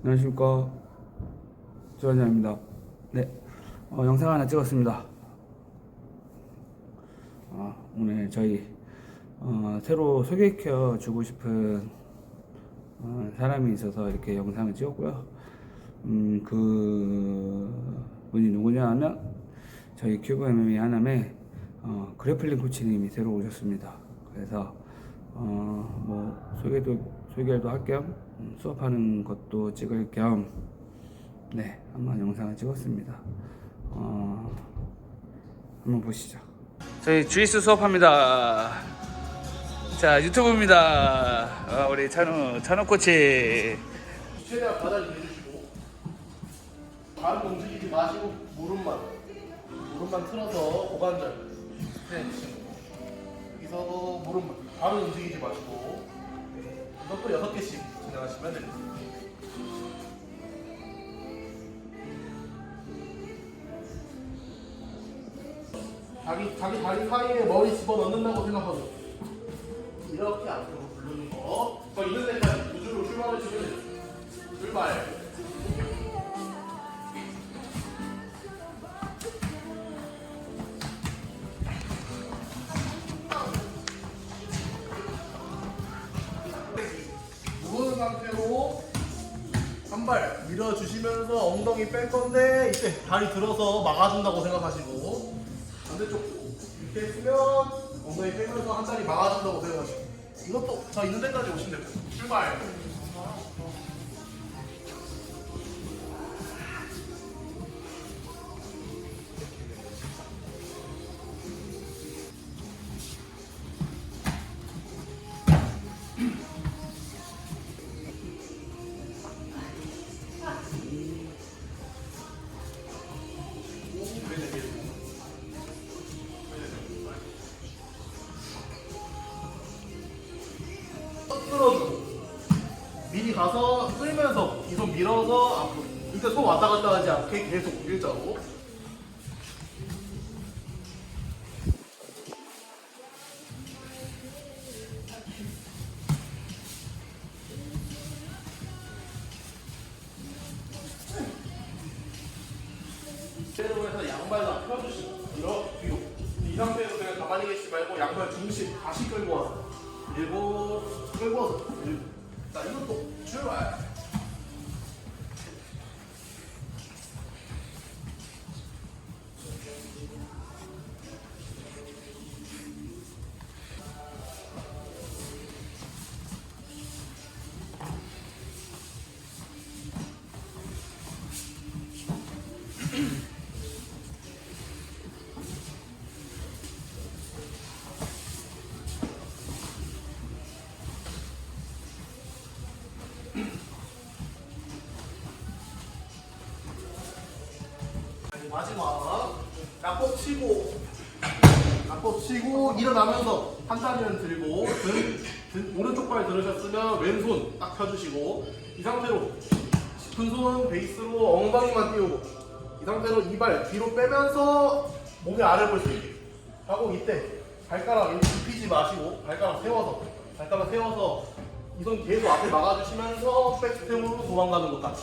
안녕하십니까 조원장입니다. 네, 어, 영상 하나 찍었습니다. 어, 오늘 저희 어, 새로 소개시켜 주고 싶은 어, 사람이 있어서 이렇게 영상을 찍었고요. 음, 그 분이 누구냐 하면 저희 큐브 MMA 하남에 어, 그래플링 코치님이 새로 오셨습니다. 그래서 어, 뭐 소개도 소개도 할겸 음, 수업하는 것도 찍을 겸 네, 한번 영상을 찍었습니다. 어, 한번 보시죠. 저희 주이스 수업합니다. 자, 유튜브입니다. 어, 우리 찬우, 찬우 코치. 최대한 바닥을 내주시고 발은 움직이지 마시고 무릎만 무릎만 틀어서 고관절 스트레칭 여기서도 무릎만 발은 움직이지 마시고 이것도 여섯 개씩 진행하시면 됩니다 자기 자기 다리 사이에 머리 집어 넣는다고 생각하고 이렇게 앞으로 부르는 거. 저 있는 데까지 우주로 출발을 주면 돼요. 출발. 밀어주시면서 엉덩이 뺄 건데 이때 다리 들어서 막아준다고 생각하시고 반대쪽 이렇게 했으면 엉덩이 빼면서 한 다리 막아준다고 생각하시고 이것도 저 있는 데까지 오시면 됩니다. 출발. 왔다 갔다 하지 않게 계속 일자로 이대로 해서 양발 다 펴주시고. 이 상태에서 그냥 가만히 계시지 말고 양발 중심 다시 끌고 와서. 밀고 끌고 와서. 자 이것도 출발 치고 약법 치고 일어나면서 한 다리는 들고 등, 등 오른쪽 발 들으셨으면 왼손 딱 펴주시고 이 상태로 짚은 손 베이스로 엉덩이만 띄우고 이 상태로 이발 뒤로 빼면서 몸의 아래 볼 수 있게. 하고 이때 발가락 굽히지 마시고 발가락 세워서 발가락 세워서 이 손 계속 앞에 막아주시면서 백스텝으로 도망가는 것까지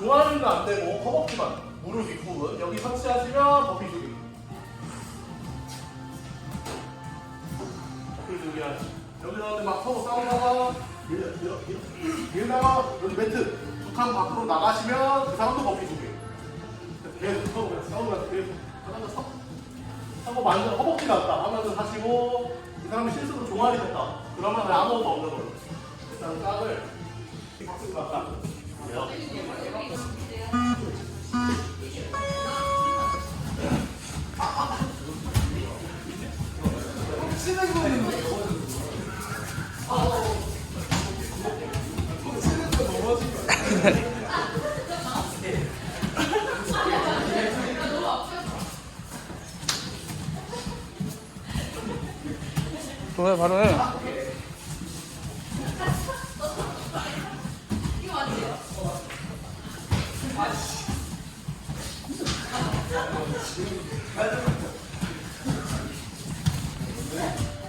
종아리는 안 되고 허벅지만 무릎 윗부분 여기 터치하시면 버피 주기. 버피 주기 하시. 여기서 막 서로 싸우다가 밀다가 여기 매트 두 칸 밖으로 나가시면 그 사람도 버피 주기. 계속 서로 싸우면서 계속 하나 서 하고 완전 허벅지 났다 하면서 하시고 이 사람이 실수로 종아리 됐다 그러면 아무것도 없는 걸로 일단 짝을 그래 Yeah.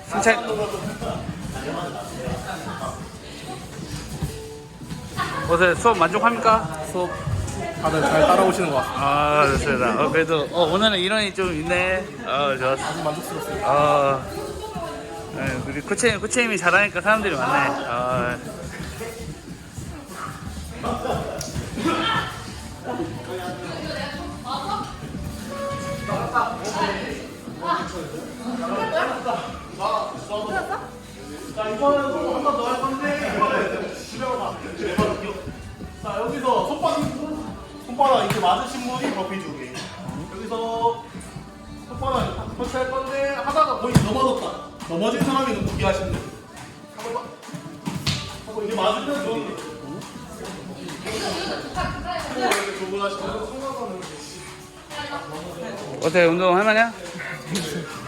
승찬 어제 수업 만족합니까? 수업 다들 잘 따라오시는 것 같습니다. 아 좋습니다. 어, 그래도 어, 오늘은 인원이 좀 있네. 어 좋았어. 아주 만족스럽습니다. 어, 네, 우리 코치님, 코치님이 잘하니까 사람들이 많네. 어, 자 이번에는 또한번 더할 건데 이번에 집에 가서 내버릴게요. 자 여기서 손바닥 손바닥 이렇게 맞으신 분이 버피 주기. 여기서 손바닥 터치할 건데 하다가 거의 넘어졌다. 넘어진 사람이 눈두기 하시면 돼요. 한번 더. 하고 이게 맞으면 좀 이렇게 조근하시면 어때 운동 할만해?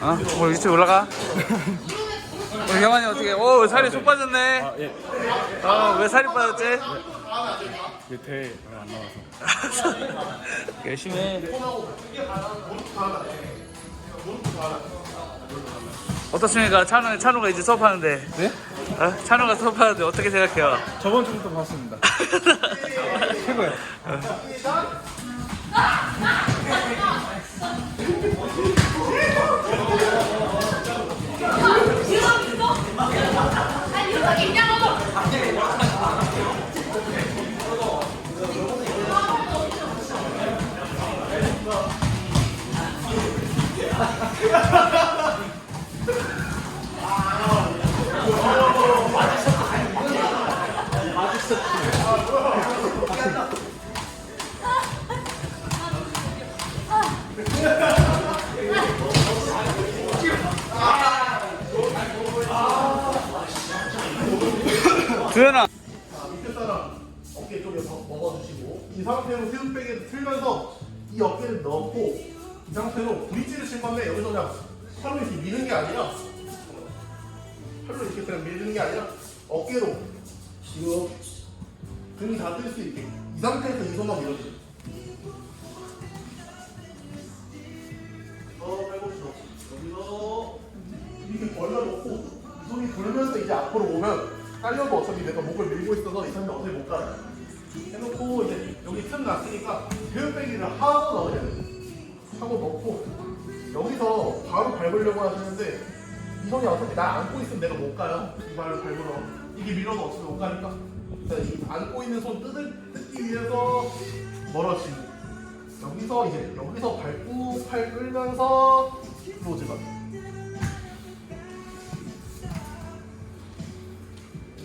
어? 뭐 유튜브 올라가? 우리 경환이 어떻게? 오 살이 쏙 빠졌네. 아, 예. 아왜 살이 빠졌지? 밑에 안 나와서. 열심히 해. 어떻습니까? 찬우, 찬우가 이제 수업하는데. 네? 어? 찬우가 수업하는데 어떻게 생각해요? 저번 주부터 봤습니다. 최고예요. 두현아. 자, 밑에 사람 어깨 쪽에 더 먹어주시고 이 상태로 새우빼기를 틀면서 이 어깨를 넣고 이 상태로 브릿지를 칠 건데 여기서 그냥 팔로 이렇게 미는 게 아니라 팔로 이렇게 그냥 밀는 게 아니라 어깨로 지금 등이 닿을 수 있게 이 상태에서 이 손만 밀어주세요 더 빼보시죠 여기서 이렇게 벌려놓고 이 손이 돌면서 이제 앞으로 오면 딸려도 어차피 내가 목을 밀고 있어서 이 상태 어차피 못 가요. 해놓고 이제 여기 틈 났으니까 배우빼기를 하고 넣어야 돼. 하고 넣고 여기서 바로 밟으려고 하시는데 이 손이 어차피 날 안고 있으면 내가 못 가요. 이 발을 밟으러 이게 밀어도 어차피 못 가니까 이 안고 있는 손 뜯을, 뜯기 위해서 멀어지고 여기서 이제 여기서 밟고 팔 끌면서 클로즈가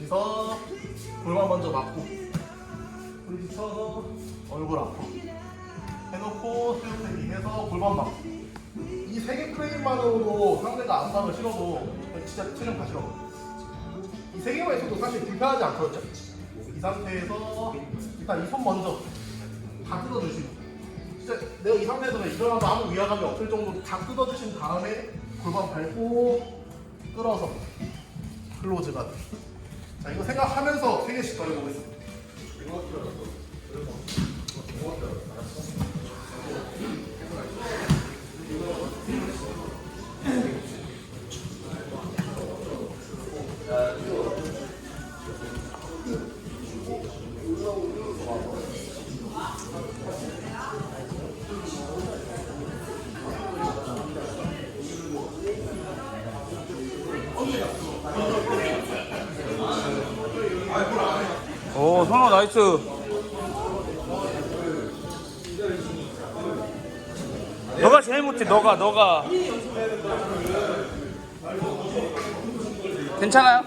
여기서 골반 먼저 맞고 브릿지 쳐서 얼굴 앞으로 해놓고 스테이 해서 골반 맞고. 이 세 개 프레임만으로도 상대가 안방을 실어도 진짜 체중 다 실어 이 세 개만 있어도 사실 불편하지 않거든요. 이 상태에서 일단 이 손 먼저 다 뜯어주시고. 진짜 내가 이 상태에서 일어나도 아무 위화감이 없을 정도로 다 뜯어주신 다음에 골반 밟고 끌어서 클로즈가 돼. 자 이거 생각하면서 세 개씩 더 해보겠습니다. 오 선호 나이스. 너가 제일 못해 너가 너가. 괜찮아요?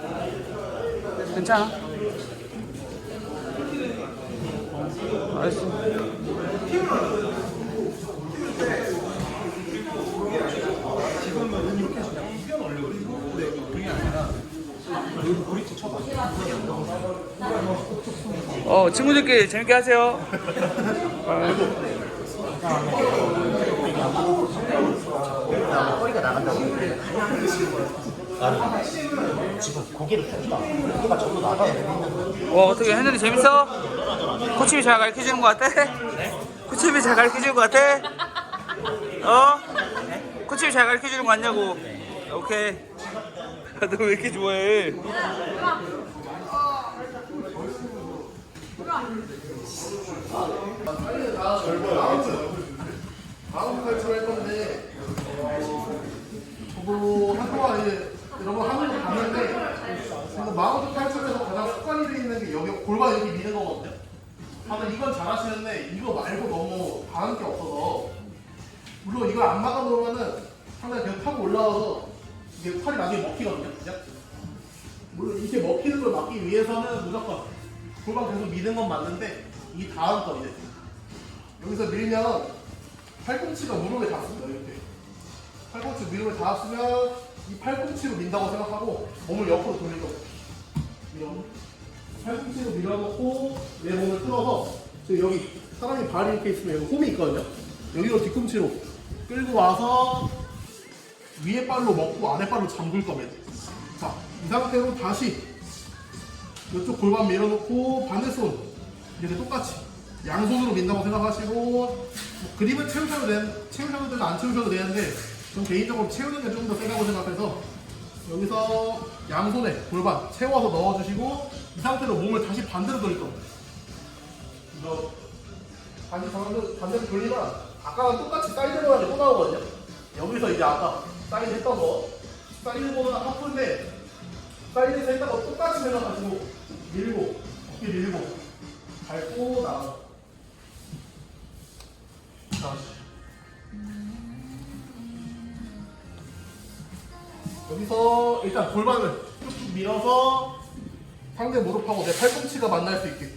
괜찮아? 나이스. 어 친구들끼리 재밌게 하세요. 지금 고개를. 고개가 저로 나가야 돼. 어 어떻게 했는데 재밌어? 코치비 잘 가르쳐 주는 것 같아? 코치비 잘 가르쳐 주는 것 같아? 어? 코치비 잘 가르쳐 주는 거 같냐고? 오케이. 너왜 이렇게 좋아해? 다음 칼춤 할 건데 저도 한동안 이제 이런 거 하는 거 봤는데 지금 마운트 칼춤에서 가장 습관이 돼 있는 게 여기 골반 이렇게 미는 거거든요. 다들 이건 잘하시는데 이거 말고 너무 다른 게 없어서 물론 이걸 안 막아 놓으면은 상당히 계속 타고 올라와서 이게 팔이 나중에 먹히거든요. 그죠? 물론 이렇게 먹히는 걸 막기 위해서는 무조건 골반 계속 미는 건 맞는데 이 다음 거 이제 여기서 밀면 팔꿈치가 무릎에 닿습니다 이렇게. 팔꿈치 무릎에 닿았으면 이 팔꿈치로 민다고 생각하고 몸을 옆으로 돌리고 밀어. 팔꿈치로 밀어놓고 내 몸을 틀어서 지금 여기 사람이 발이 이렇게 있으면 여기 홈이 있거든요. 여기로 뒤꿈치로 끌고 와서 위에 발로 먹고 아래 발로 잠글 겁니다. 자 이 상태로 다시 이쪽 골반 밀어놓고 반대손 이렇게 똑같이 양손으로 민다고 생각하시고 뭐 그립은 채우셔도 되는 채우셔도 되고 안 채우셔도 되는데 전 개인적으로 채우는 게 좀 더 세다고 생각해서 여기서 양손에 골반 채워서 넣어주시고 이 상태로 몸을 다시 반대로 겁니다. 이거 다시 반대로, 반대로 돌리면 아까랑 똑같이 사이드 모양이 또 나오거든요. 여기서 이제 아까 사이드 했던 거 사이드보다 하프인데 사이드에서 했던 거 똑같이 생각하시고 밀고 어깨 밀고 밟고 나가. 다시. 여기서 일단 골반을 쭉쭉 밀어서 상대 무릎하고 내 팔꿈치가 만날 수 있게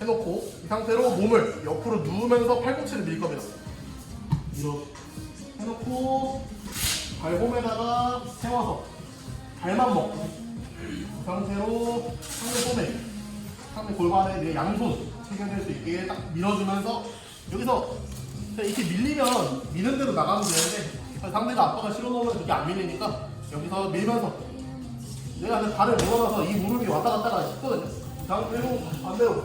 해놓고 이 상태로 몸을 옆으로 누우면서 팔꿈치를 밀 겁니다. 이렇게 해놓고 발몸에다가 세워서 발만 먹고 이 상태로 상대 손에 상대 골반에 내 양손 체결될 수 있게 딱 밀어주면서 여기서 이렇게 밀리면 미는 대로 나가면 되는데 상대가 압박을 실어놓으면 그게 안 밀리니까 여기서 밀면서 내가 내 발을 몰아놔서 이 무릎이 왔다 갔다가 싶거든요. 이 상태로 반대로.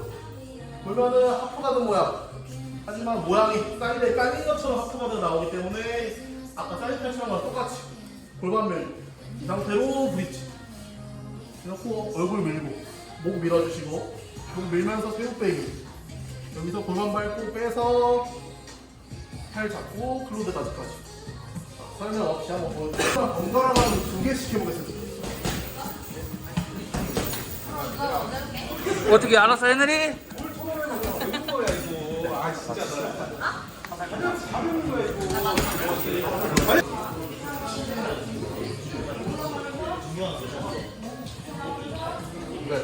보면은 하프가드 모양. 하지만 모양이 사이드에 깔린 것처럼 하프가드가 나오기 때문에 아까 사이드 패치랑과 똑같이 골반 밀고 이 상태로 브릿지 해놓고 얼굴 밀고 목 밀어주시고 목 밀면서 새우 빼기 여기서 골반 밟고 빼서 팔 잡고 클로드까지까지. 자, 설명 없이 한번 보여드릴게요. 번갈아 가지고 두 개씩 해보겠습니다. 어떻게 알아서 해내리? 이거 는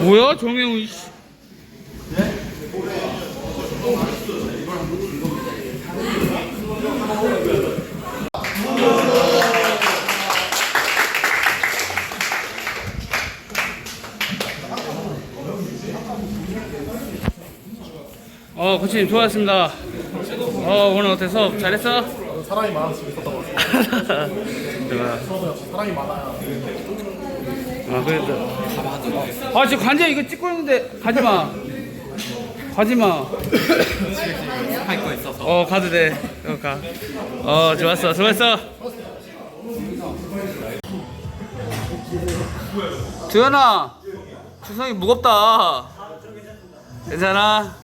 뭐야 정혜우 씨. 네? 어 코치님 좋았습니다. 어 오늘 어때 수업 잘했어? 사람이 많았으면 있었던 것 같아요. 수업은 사람이 많아야. 아 그래도. 아 지금 관제 이거 찍고 있는데 가지 마. 가지 마. 할 거 있어서. 어 가도 돼 어 가 어 좋았어. 수고했어. 두현아 주성이 무겁다. 괜찮아